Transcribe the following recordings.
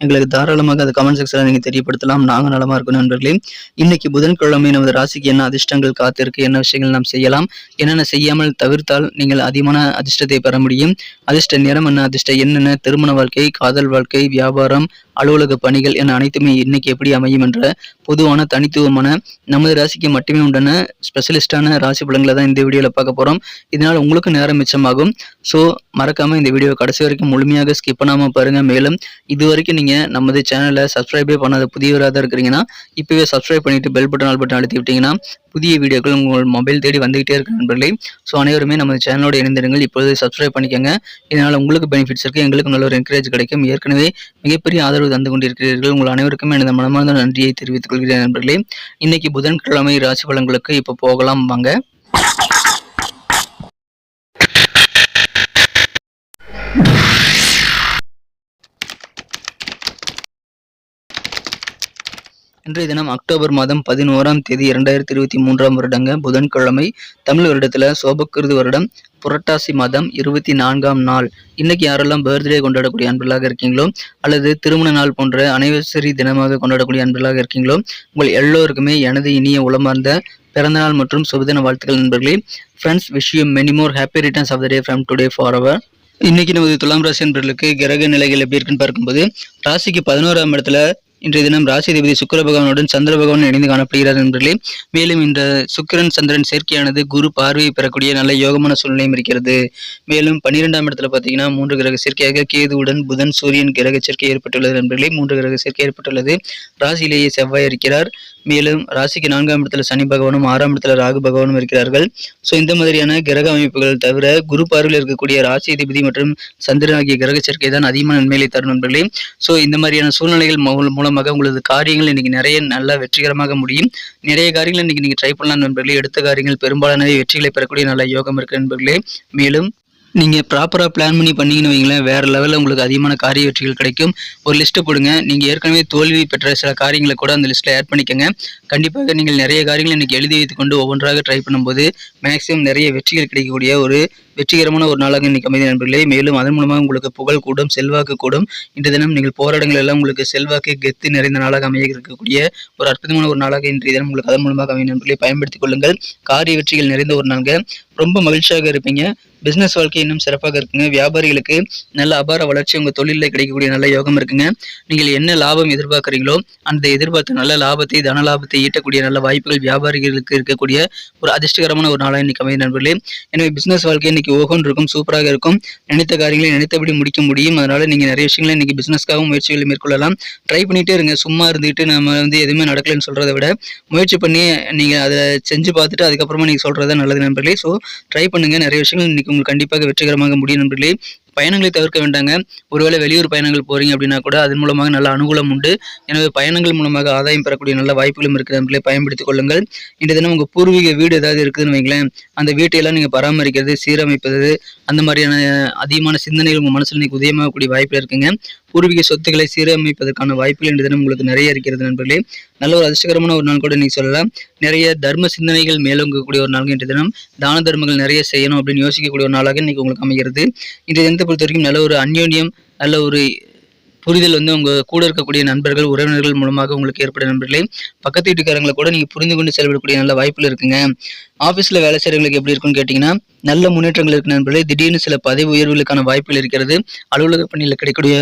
எங்களுக்கு தாராளமாக அது கமெண்ட் செக்ஷனில் நீங்கள் தெரியப்படுத்தலாம். நாங்கள் நலமா இருக்கும் நண்பர்களே. இன்னைக்கு புதன்கிழமை நமது ராசிக்கு என்ன அதிர்ஷ்டங்கள் காத்திருக்கு என்ன விஷயங்கள் நாம் செய்யலாம் என்னென்ன செய்யாமல் தவிர்த்தால் நீங்கள் அதிகமான அதிர்ஷ்டத்தை பெற முடியும். அதிர்ஷ்ட நிறம் என்ன அதிர்ஷ்ட என்னென்ன திருமண வாழ்க்கை காதல் வாழ்க்கை வியாபாரம் அலுவலக பணிகள் என அனைத்துமே இன்னைக்கு எப்படி அமையும் என்ற பொதுவான தனித்துவமான நமது ராசிக்கு மட்டுமே உண்டான ஸ்பெஷலிஸ்டான ராசி பலன்களை தான் இந்த வீடியோவில் பார்க்க போகிறோம் இதனால் உங்களுக்கு நேரம் மிச்சமாகும். ஸோ மறக்காமல் இந்த வீடியோ கடைசி வரைக்கும் முழுமையாக ஸ்கிப் பண்ணாமல் பாருங்க. மேலும் இது வரைக்கும் நீங்கள் நமது சேனலை சப்ஸ்கிரைபே பண்ணாத புதியவராக தான் இருக்கிறீங்கன்னா இப்போவே சப்ஸ்கிரைப் பண்ணிவிட்டு பெல் பட்டன் ஆல் பட்டன் அழுத்தி விட்டீங்கன்னா புதிய வீடியோக்கள் உங்கள் மொபைல் தேடி வந்துகிட்டே இருக்க நண்பர்களே. ஸோ அனைவருமே நமது சேனலோட இணைந்திருங்கள். இப்பொழுது சப்ஸ்கிரைப் பண்ணிக்கோங்க. இதனால் உங்களுக்கு பெனிஃபிட்ஸ் இருக்குது எங்களுக்கு நல்ல ஒரு என்கரேஜ் கிடைக்கும். ஏற்கனவே மிகப்பெரிய ஆதரவு தந்து கொண்டிருக்கிறீர்கள். உங்கள் அனைவருக்கும் எனது மனமார்ந்த நன்றியை தெரிவித்துக் கொள்கிறேன் நண்பர்களே. இன்னைக்கு புதன்கிழமை ராசி பலன்களுக்கு இப்போ போகலாம். வாங்க. இன்றைய தினம் அக்டோபர் மாதம் பதினோராம் தேதி இரண்டாயிரத்தி இருபத்தி மூன்றாம் வருடங்க புதன்கிழமை தமிழ் வருடத்துல சோபக்கிருது வருடம் புரட்டாசி மாதம் இருபத்தி நான்காம் நாள். இன்னைக்கு யாரெல்லாம் பர்த்டே கொண்டாடக்கூடிய அன்பர்களாக இருக்கீங்களோ அல்லது திருமண நாள் போன்ற அனைவசரி தினமாக கொண்டாடக்கூடிய அன்பர்களாக இருக்கீங்களோ உங்கள் எல்லோருக்குமே எனது இனிய உளமார்ந்த பிறந்தநாள் மற்றும் சுபதின வாழ்த்துக்கள் நண்பர்களே. Friends wish you many more happy returns of the day from today for our இன்னைக்கு நமது துலாம் ராசி என்பர்களுக்கு கிரக நிலைகள் எப்படி இருக்குன்னு பார்க்கும்போது ராசிக்கு பதினோராம் இடத்துல இன்றைய தினம் ராசிதிபதி சுக்கர பகவானுடன் சந்திர பகவான் இணைந்து காணப்படுகிறார் நண்பர்களே. மேலும் இந்த சுக்கிரன் சந்திரன் சேர்க்கையானது குரு பார்வையை பெறக்கூடிய நல்ல யோகமான சூழ்நிலையும் இருக்கிறது. மேலும் பன்னிரெண்டாம் இடத்துல பார்த்தீங்கன்னா மூன்று கிரக சேர்க்கையாக கேதுவுடன் புதன் சூரியன் கிரக சேர்க்கை ஏற்பட்டுள்ளது நண்பர்களே. மூன்று கிரக சேர்க்கை ஏற்பட்டுள்ளது. ராசியிலேயே செவ்வாய் இருக்கிறார். மேலும் ராசிக்கு நான்காம் இடத்துல சனி பகவானும் ஆறாம் இடத்துல ராகு பகவானும் இருக்கிறார்கள். ஸோ இந்த மாதிரியான கிரக அமைப்புகள் தவிர குரு பார்வையில் இருக்கக்கூடிய ராசி அதிபதி மற்றும் சந்திரன் ஆகிய கிரக சேர்க்கை தான் அதிகமான நன்மைகளை தரும் நண்பர்களே. ஸோ இந்த மாதிரியான சூழ்நிலைகள் மூ- மூலமாக உங்களது காரியங்கள் இன்னைக்கு நிறைய நல்லா வெற்றிகரமாக முடியும். நிறைய காரியங்கள் இன்னைக்கு நீங்கள் ட்ரை பண்ணலாம் நண்பர்களே. எடுத்த காரியங்கள் பெரும்பாலானவை வெற்றிகளை பெறக்கூடிய நல்ல யோகம் இருக்கு நண்பர்களே. மேலும் நீங்கள் ப்ராப்பராக பிளான் பண்ணி பண்ணிங்கன்னு வைங்களேன் வேறு லெவலில் உங்களுக்கு அதிகமான காரிய வெற்றிகள் கிடைக்கும். ஒரு லிஸ்ட்டை கொடுங்க நீங்கள் ஏற்கனவே தோல்வி பெற்ற சில காரியங்களை கூட அந்த லிஸ்ட்டில் ஆட் பண்ணிக்கோங்க. கண்டிப்பாக நீங்கள் நிறைய காரியங்களை இன்றைக்கி எழுதி வைத்துக்கொண்டு ஒவ்வொன்றாக ட்ரை பண்ணும்போது மேக்ஸிமம் நிறைய வெற்றிகள் கிடைக்கக்கூடிய ஒரு வெற்றிகரமான ஒரு நாளாக இன்னைக்கு அமைதி நண்பர்களே. மேலும் அதன் மூலமாக உங்களுக்கு புகழ் கூடும் செல்வாக்கு கூடும். இன்று தினம் நீங்கள் போராட்டங்கள் எல்லாம் உங்களுக்கு செல்வாக்கு கெத்து நிறைந்த நாளாக அமைய இருக்கக்கூடிய ஒரு அற்புதமான ஒரு நாளாக இன்றைய தினம் உங்களுக்கு அதன் மூலமாக அமைய நண்பர்களை பயன்படுத்திக் கொள்ளுங்கள். காரிய வெற்றிகள் நிறைந்த ஒரு நாள்ங்க. ரொம்ப மகிழ்ச்சியாக இருப்பீங்க. பிசினஸ் வாழ்க்கை இன்னும் சிறப்பாக இருக்குங்க. வியாபாரிகளுக்கு நல்ல அபார வளர்ச்சி உங்கள் தொழிலில் கிடைக்கக்கூடிய நல்ல யோகம் இருக்குங்க. நீங்கள் என்ன லாபம் எதிர்பார்க்குறீங்களோ அந்த எதிர்பார்த்த நல்ல லாபத்தை தன லாபத்தை ஈட்டக்கூடிய நல்ல வாய்ப்புகள் வியாபாரிகளுக்கு இருக்கக்கூடிய ஒரு அதிர்ஷ்டகரமான ஒரு நாளாக இன்னைக்கு அமைய நண்பர்களே. எனவே பிசினஸ் வாழ்க்கை இன்னைக்கு ஓகோன் இருக்கும் சூப்பராக இருக்கும் நினைத்த காரியங்களை நினைத்தபடி முடிக்க முடியும். அதனால நீங்க நிறைய விஷயங்களை இன்னைக்கு பிஸ்னஸ்க்காகவும் முயற்சிகளை மேற்கொள்ளலாம். ட்ரை பண்ணிட்டே இருங்க. சும்மா இருந்துட்டு நம்ம வந்து எதுவுமே நடக்கலைன்னு சொல்றதை விட முயற்சி பண்ணி நீங்கள் அதை செஞ்சு பார்த்துட்டு அதுக்கப்புறமா நீங்க சொல்றது நல்லது நண்பர்களே. ஸோ ட்ரை பண்ணுங்கள் நிறைய விஷயங்கள் இன்னைக்கு உங்களுக்கு கண்டிப்பாக வெற்றிகரமாக முடியும் நண்பர்களே. பயணங்களை தவிர்க்க வேண்டாங்க. ஒருவேளை வெளியூர் பயணங்கள் போறீங்க அப்படின்னா கூட அதன் மூலமாக நல்ல அனுகூலம் உண்டு. எனவே பயணங்கள் மூலமாக ஆதாயம் பெறக்கூடிய நல்ல வாய்ப்புகளும் இருக்கிற நண்பர்களே பயன்படுத்திக் கொள்ளுங்கள். இன்றைய தினம் உங்கள் பூர்வீக வீடு ஏதாவது இருக்குதுன்னு வைங்களேன் அந்த வீட்டையெல்லாம் நீங்கள் பராமரிக்கிறது சீரமைப்பது அந்த மாதிரியான அதிகமான சிந்தனைகள் உங்கள் மனசில் இன்றைக்கி உதயமாகக்கூடிய வாய்ப்பில் இருக்குங்க. பூர்வீக சொத்துக்களை சீரமைப்பதற்கான வாய்ப்புகள் இன்றைய தினம் உங்களுக்கு நிறைய இருக்கிறது நண்பர்களே. நல்ல ஒரு அதிர்ஷ்டகரமான ஒரு நாள் கூட நீங்கள் சொல்லலாம். நிறைய தர்ம சிந்தனைகள் மேலோங்கக்கூடிய ஒரு நாள் இன்றைய தினம். தான தர்மங்கள் நிறைய செய்யணும் அப்படின்னு யோசிக்கக்கூடிய ஒரு நாளாக இன்றைக்கி உங்களுக்கு அமைகிறது. இன்றைய தினத்தை பொறுத்த வரைக்கும் நல்ல ஒரு அந்யோன்யம் நல்ல ஒரு புரிதல் வந்து உங்க கூட இருக்கக்கூடிய நண்பர்கள் உறவினர்கள் மூலமாக உங்களுக்கு ஏற்படும் நண்பர்களே. பக்கத்து வீட்டுக்காரங்களை கூட நீங்க புரிந்து கொண்டு செயல்படக்கூடிய நல்ல வாய்ப்புகள் இருக்குங்க. ஆஃபீஸில் வேலை செய்கிறவங்களுக்கு எப்படி இருக்குன்னு கேட்டிங்கன்னா நல்ல முன்னேற்றங்கள் இருக்கு நண்பர்களே. திடீர்னு சில பதவி உயர்வுகளுக்கான வாய்ப்புகள் இருக்கிறது. அலுவலக பணியில் கிடைக்கக்கூடிய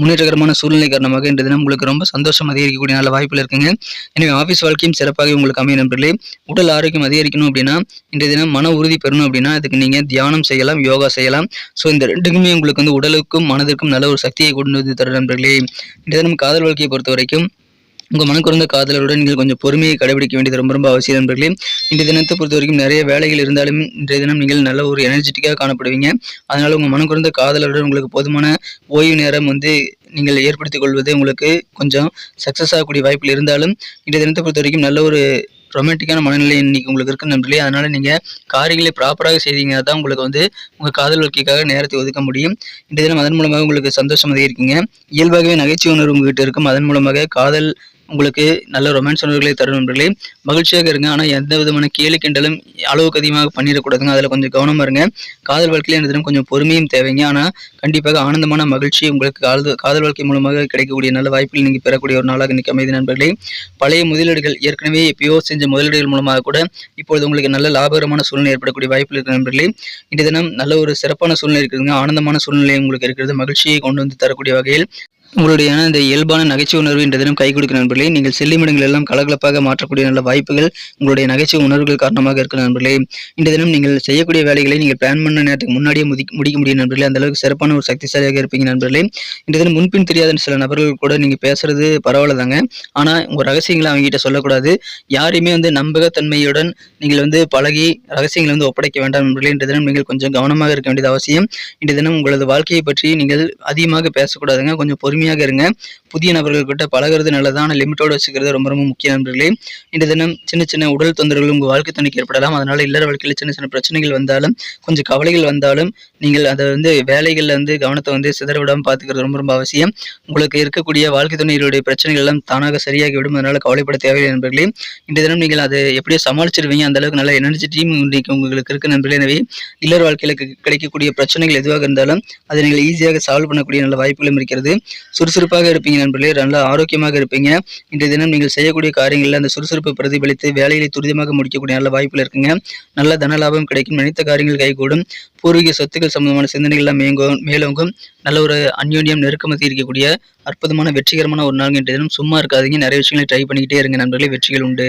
முன்னேற்றகரமான சூழ்நிலை காரணமாக இன்று தினம் உங்களுக்கு ரொம்ப சந்தோஷம் அதிகரிக்கக்கூடிய நல்ல வாய்ப்புகள் இருக்குங்க. எனவே ஆஃபீஸ் வாழ்க்கையும் சிறப்பாக உங்களுக்கு அமையும் நண்பர்களே. உடல் ஆரோக்கியம் அதிகரிக்கணும் அப்படின்னா இன்றைய தினம் மன உறுதி பெறணும் அப்படின்னா அதுக்கு நீங்கள் தியானம் செய்யலாம் யோகா செய்யலாம். ஸோ இந்த ரெண்டுக்குமே உங்களுக்கு வந்து உடலுக்கும் மனதிற்கும் நல்ல ஒரு சக்தியை கொண்டு வந்து தரும் நண்பர்களே. இன்றைய தினம் காதல் வாழ்க்கையை பொறுத்த வரைக்கும் உங்கள் மனக்குறந்த காதலருடன் நீங்கள் கொஞ்சம் பொறுமையை கடைபிடிக்க வேண்டியது ரொம்ப ரொம்ப அவசியம் நண்பர்களே. இன்றைய தினத்தை பொறுத்த வரைக்கும் நிறைய வேலைகள் இருந்தாலும் இன்றைய தினம் நீங்கள் நல்ல ஒரு எனர்ஜெட்டிக்காக காணப்படுவீங்க. அதனால் உங்கள் மனக்குறந்த காதலருடன் உங்களுக்கு போதுமான ஓய்வு நேரம் வந்து நீங்கள் ஏற்படுத்திக் கொள்வது உங்களுக்கு கொஞ்சம் சக்ஸஸ் ஆகக்கூடிய வாய்ப்பில் இருந்தாலும் இன்றைய தினத்தை பொறுத்த வரைக்கும் நல்ல ஒரு ரொமான்டிக்கான மனநிலை இன்னைக்கு உங்களுக்கு இருக்குன்னு நம்பலையே அதனால நீங்க காரியங்களை ப்ராப்பராக செய்தீங்கன்னா தான் உங்களுக்கு வந்து உங்க காதல் வாழ்க்கைக்காக நேரத்தை ஒதுக்க முடியும். இந்த தினம் அதன் மூலமாக உங்களுக்கு சந்தோஷம் அதிகரிக்குங்க இயல்பாகவே நகைச்சுவை உணர்வு உங்ககிட்ட இருக்கும். அதன் மூலமாக காதல் உங்களுக்கு நல்ல ரொமான்ஸ் உணர்வுகளை தரும் நண்பர்களே. மகிழ்ச்சியாக இருங்க. ஆனால் எந்த விதமான கேலி கிண்டலும் அளவுக்கு அதிகமாக பண்ணிடக்கூடாதுங்க. அதில் கொஞ்சம் கவனமாக இருங்க. காதல் வாழ்க்கையில் இந்த தினம் கொஞ்சம் பொறுமையும் தேவைங்க. ஆனால் கண்டிப்பாக ஆனந்தமான மகிழ்ச்சி உங்களுக்கு காதல் காதல் வாழ்க்கை மூலமாக கிடைக்கக்கூடிய நல்ல வாய்ப்பில் நீங்கள் பெறக்கூடிய ஒரு நாளாக இன்றைக்கு அமைதி நண்பர்களே. பழைய முதலீடுகள் ஏற்கனவே எப்பயோ செஞ்ச முதலீடுகள் மூலமாக கூட இப்பொழுது உங்களுக்கு நல்ல லாபகரமான சூழ்நிலை ஏற்படக்கூடிய வாய்ப்புகள் இருக்கிற நண்பர்களே. இன்றைய தினம் நல்ல ஒரு சிறப்பான சூழ்நிலை இருக்குதுங்க. ஆனந்தமான சூழ்நிலை உங்களுக்கு இருக்கிறது. மகிழ்ச்சியை கொண்டு வந்து தரக்கூடிய வகையில் உங்களுடைய இந்த இயல்பான நகைச்சுவை உணர்வு என்ற தினம் கை கொடுக்க நண்பர்களே நீங்கள் செல்லுமிடங்கள் எல்லாம் கலகலப்பாக மாற்றக்கூடிய நல்ல வாய்ப்புகள் உங்களுடைய நகைச்சுவை உணர்வுகள் காரணமாக இருக்கிற நண்பர்களே. இந்த தினம் நீங்கள் செய்யக்கூடிய வேலைகளை நீங்கள் பிளான் பண்ண நேரத்துக்கு முன்னாடியே முடி முடிக்க முடியும் நண்பர்களே. அந்த அளவுக்கு சிறப்பான ஒரு சக்திசாலியாக இருப்பீங்க நண்பர்களே. இந்த தினம் முன்பின் தெரியாத சில நபர்கள் கூட நீங்கள் பேசுறது பரவாயில்ல தாங்க. ஆனால் உங்கள் ரகசியங்களை அவங்ககிட்ட சொல்லக்கூடாது. யாரையுமே வந்து நம்பகத்தன்மையுடன் நீங்கள் வந்து பழகி ரகசியங்களை வந்து ஒப்படைக்க வேண்டாம் நண்பர்களே. இன்று தினம் நீங்கள் கொஞ்சம் கவனமாக இருக்க வேண்டியது அவசியம். இன்று தினம் உங்களது வாழ்க்கையை பற்றி நீங்கள் அதிகமாக பேசக்கூடாதுங்க. கொஞ்சம் பொறுமையாக இருங்க. புதிய நபர்கள்கிட்ட பழகிறது நல்லதான லிமிட்டோட வச்சுக்கிறது ரொம்ப ரொம்ப முக்கிய நண்பர்களே. இன்று தினம் சின்ன சின்ன உடல் தொந்தரவுகள் உங்கள் வாழ்க்கை துணைக்கு ஏற்படலாம். அதனால இல்லற வாழ்க்கையில் சின்ன சின்ன பிரச்சனைகள் வந்தாலும் கொஞ்சம் கவலைகள் வந்தாலும் நீங்கள் அதை வந்து வேலைகளில் வந்து கவனத்தை வந்து சிதற விடாமல் பார்த்துக்கிறது ரொம்ப ரொம்ப அவசியம். உங்களுக்கு இருக்கக்கூடிய வாழ்க்கை துணையினுடைய பிரச்சனைகள் எல்லாம் தானாக சரியாகி விடும் அதனால கவலைப்பட தேவையில்லை நண்பர்களே. இன்றைய தினம் நீங்கள் அதை எப்படியோ சமாளிச்சிருவீங்க. அந்த அளவுக்கு நல்ல எனர்ஜிட்டியும் இன்றைக்கு உங்களுக்கு இருக்கு நண்பர்களே. எனவே இல்லற வாழ்க்கையில் கிடைக்கக்கூடிய பிரச்சனைகள் எதுவாக இருந்தாலும் அதை நீங்கள் ஈஸியாக சால்வ் பண்ணக்கூடிய நல்ல வாய்ப்புகளும் இருக்கிறது. சுறுசுறுப்பாக இருப்பீங்க நண்பர்களே. நல்ல ஆரோக்கியமாக இருப்பீங்க. இன்றைய தினம் நீங்கள் செய்யக்கூடிய காரியங்களில் அந்த சுறுசுறுப்பை பிரதிபலித்து வேலைகளை துரிதமாக முடிக்கக்கூடிய நல்ல வாய்ப்பில் இருக்குங்க. நல்ல தன லாபம் கிடைக்கும். நினைத்த காரியங்கள் கைகூடும். பூர்வீக சொத்துக்கள் சம்பந்தமான சிந்தனைகள்லாம் மேங்கும் மேலோங்கும். நல்ல ஒரு அந்யோன்யம் நெருக்கமத்தி இருக்கக்கூடிய அற்புதமான வெற்றிகரமான ஒரு நாள் இன்றைய தினம். சும்மா இருக்காதீங்க. நிறைய விஷயங்களை ட்ரை பண்ணிக்கிட்டே இருங்க நண்பர்களே. வெற்றிகள் உண்டு.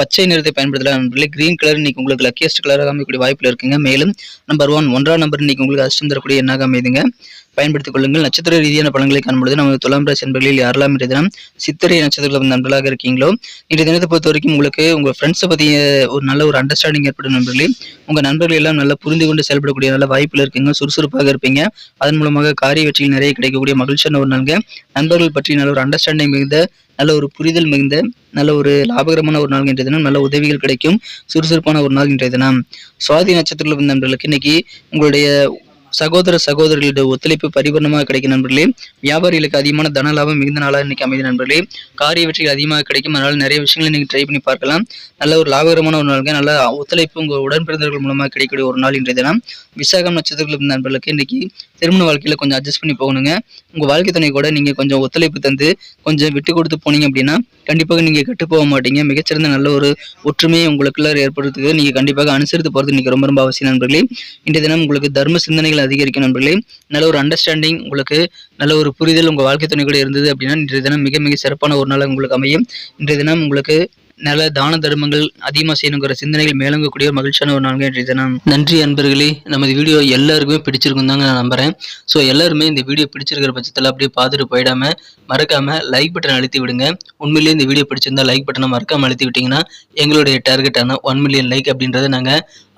பச்சை நிறத்தை பயன்படுத்தலாம் நண்பர்களே கிரீன் கலர் இன்னைக்கு உங்களுக்கு லக்கியஸ்ட் கலராக அமையக்கூடிய வாய்ப்பில் இருக்குங்க. மேலும் நம்பர் ஒன் ஒன்றாம் நம்பர் இன்னைக்கு உங்களுக்கு அதிர்ஷ்டம் தரக்கூடிய எண்ணாக அமைதுங்க பயன்படுத்திக் கொள்ளுங்கள். நட்சத்திர ரீதியான பலன்களை காணும்பொழுது நமது துலாம் ராசி நண்பர்களில் யாரெல்லாம் இன்றைய தினம் சித்திரை நட்சத்திர நண்பர்களாக இருக்கீங்களோ இன்றைய தினத்தை பொறுத்த வரைக்கும் உங்களுக்கு உங்கள் ஃப்ரெண்ட்ஸை பற்றிய ஒரு நல்ல ஒரு அண்டர்ஸ்டாண்டிங் ஏற்படும் நண்பர்களே. உங்கள் நண்பர்கள் எல்லாம் நல்லா புரிந்து கொண்டு செயல்படக்கூடிய நல்ல வாய்ப்பில் இருக்கீங்க சுறுசுறுப்பாக இருப்பீங்க. அதன் மூலமாக காரிய வெற்றியில் நிறைய கிடைக்கக்கூடிய மகிழ்ச்சியான ஒரு நாளுங்க. நண்பர்கள் பற்றி நல்ல ஒரு அண்டர்ஸ்டாண்டிங் மிகுந்த நல்ல ஒரு புரிதல் மிகுந்த நல்ல ஒரு லாபகரமான ஒரு நாள் இன்றைய தினம் நல்ல உதவிகள் கிடைக்கும். சுறுசுறுப்பான ஒரு நாள் இன்றைய தினம். சுவாதி நட்சத்திரத்தில் வந்த நண்பர்களுக்கு இன்னைக்கு உங்களுடைய சகோதர சகோதரிகளுடைய ஒத்துழைப்பு பரிபூர்ணமாக கிடைக்கும் நண்பர்களே. வியாபாரிகளுக்கு அதிகமான தன லாபம் மிகுந்த நாளாக இன்றைக்கி அமைதி நண்பர்களே. காரிய வெற்றிகள் அதிகமாக கிடைக்கும். அதனால் நிறைய விஷயங்களை நீங்கள் ட்ரை பண்ணி பார்க்கலாம். நல்ல ஒரு லாபகரமான ஒரு நாளுங்க. நல்ல ஒத்துழைப்பு உங்கள் உடன்பிறந்தவர்கள் மூலமாக கிடைக்கக்கூடிய ஒரு நாள் இன்றைய தினம். விசாகம் நட்சத்திரத்தில் இருந்த நண்பர்களுக்கு இன்றைக்கி திருமண வாழ்க்கையில் கொஞ்சம் அட்ஜஸ்ட் பண்ணி போகணுங்க. உங்கள் வாழ்க்கை துணை கூட நீங்கள் கொஞ்சம் ஒத்துழைப்பு தந்து கொஞ்சம் விட்டு கொடுத்து போனீங்க அப்படின்னா கண்டிப்பாக நீங்கள் கெட்டு போக மாட்டீங்க. மிகச்சிறந்த நல்ல ஒரு ஒற்றுமையை உங்களுக்குள்ள ஏற்படுத்துக்கு நீங்கள் கண்டிப்பாக அனுசரித்து போகிறது இன்றைக்கி ரொம்ப ரொம்ப அவசியம் நண்பர்களே. இன்றைய தினம் உங்களுக்கு தர்ம சிந்தனைகள் அதிகரிக்கும் நண்பர்களே. நல்ல ஒரு அண்டர்ஸ்டாண்டிங் உங்களுக்கு நல்ல ஒரு புரிதல் உங்கள் வாழ்க்கை துணை கூட இருந்தது அப்படின்னா இன்றைய தினம் மிக மிக சிறப்பான ஒரு நாள் உங்களுக்கு அமையும். இன்றைய தினம் உங்களுக்கு நல்ல தான தர்மங்கள் அதிகமாக செய்யணுங்கிற சிந்தனைகள் மேலங்கக்கூடிய ஒரு மகிழ்ச்சியான ஒரு நாள்கள் இன்றைய தினம். நன்றி அன்பர்களே. நமது வீடியோ எல்லாருக்குமே பிடிச்சிருக்கும் தாங்க நான் நம்புறேன். ஸோ எல்லாருமே இந்த வீடியோ பிடிச்சிருக்கிற பட்சத்தில் அப்படியே பார்த்துட்டு போயிடாம மறக்காம லைக் பட்டன் அழுத்தி விடுங்க. உண்மையிலேயே இந்த வீடியோ பிடிச்சிருந்தா லைக் பட்டனை மறக்காம அழுத்தி விட்டீங்கன்னா எங்களுடைய டார்கெட்டான ஒன் மில்லியன் லைக் அப்படின்றத நாங்கள்